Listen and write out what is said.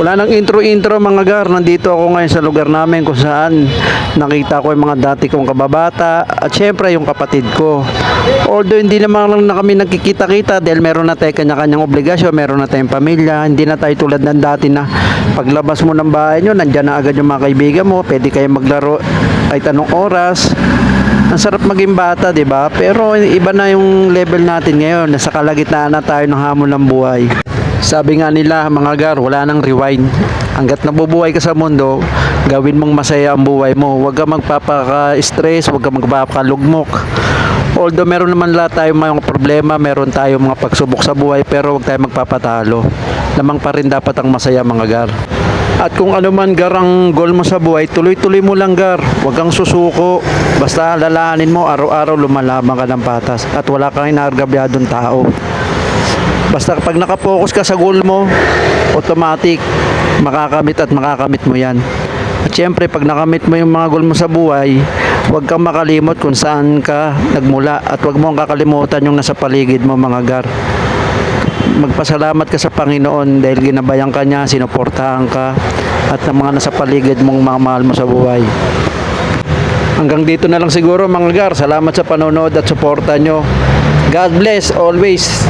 Wala nang intro-intro mga gar. Nandito ako ngayon sa lugar namin kung saan nakita ko yung mga dati kong kababata at syempre yung kapatid ko. Although hindi naman lang na kami nagkikita-kita dahil meron na tayo kanya-kanyang obligasyon, meron na tayong pamilya, hindi na tayo tulad ng dati na paglabas mo ng bahay nyo, nandyan na agad yung mga kaibigan mo, pwede kayo maglaro kahit anong oras. Ang sarap maging bata, 'di ba? Pero iba na yung level natin ngayon. Nasa kalagitnaan na tayo ng hamon ng buhay. Sabi nga nila, mga gar, wala nang rewind. Hanggat nabubuhay ka sa mundo, gawin mong masaya ang buhay mo. Huwag ka magpapaka-stress, huwag ka magpapakalugmok. Although meron naman lahat tayong mga problema, meron tayong mga pagsubok sa buhay, pero huwag tayo magpapatalo. Lamang pa rin dapat ang masaya mga gar. At kung ano man gar ang goal mo sa buhay, tuloy-tuloy mo lang gar. Huwag kang susuko. Basta lalahanin mo, araw-araw lumalaban ka ng patas. At wala kang inaargabyadong tao. Basta kapag nakapokus ka sa goal mo, automatic, makakamit at makakamit mo yan. At syempre, pag nakamit mo yung mga goal mo sa buhay, huwag kang makalimot kung saan ka nagmula at huwag mo kakalimutan yung nasa paligid mo mga gar magpasalamat ka sa Panginoon dahil ginabayan ka niya, sinuportahan ka at ang mga nasa paligid mong mga mahal mo sa buhay. Hanggang dito na lang siguro mga gar. Salamat sa panonood at suporta nyo. God bless always.